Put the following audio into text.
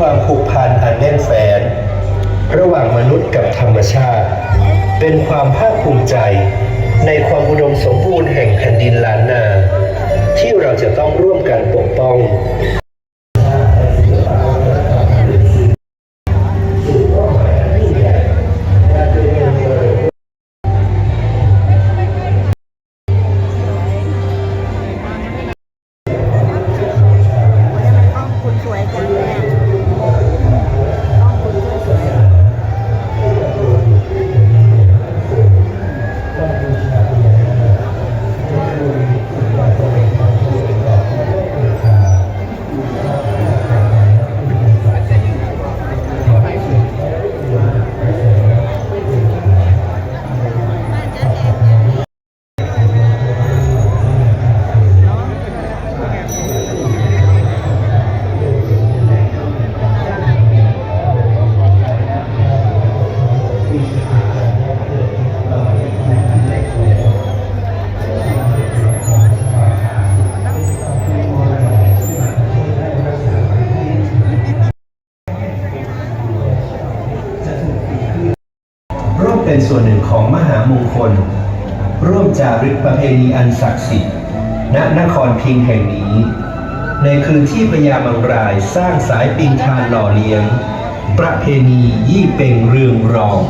ความผูกพันอันแน่นแฟ้นระหว่างมนุษย์กับธรรมชาติ เป็นความภาคภูมิใจ ในความอุดมสมบูรณ์แห่งแผ่นดินล้านนา ของมหามงคล ร่วมจารึกประเพณีอันศักดิ์สิทธิ์ณนครพิงแห่งนี้ ในคืนที่พญามังรายสร้างสายปิงทานหล่อเลี้ยง ประเพณียี่เป็งเรืองรอง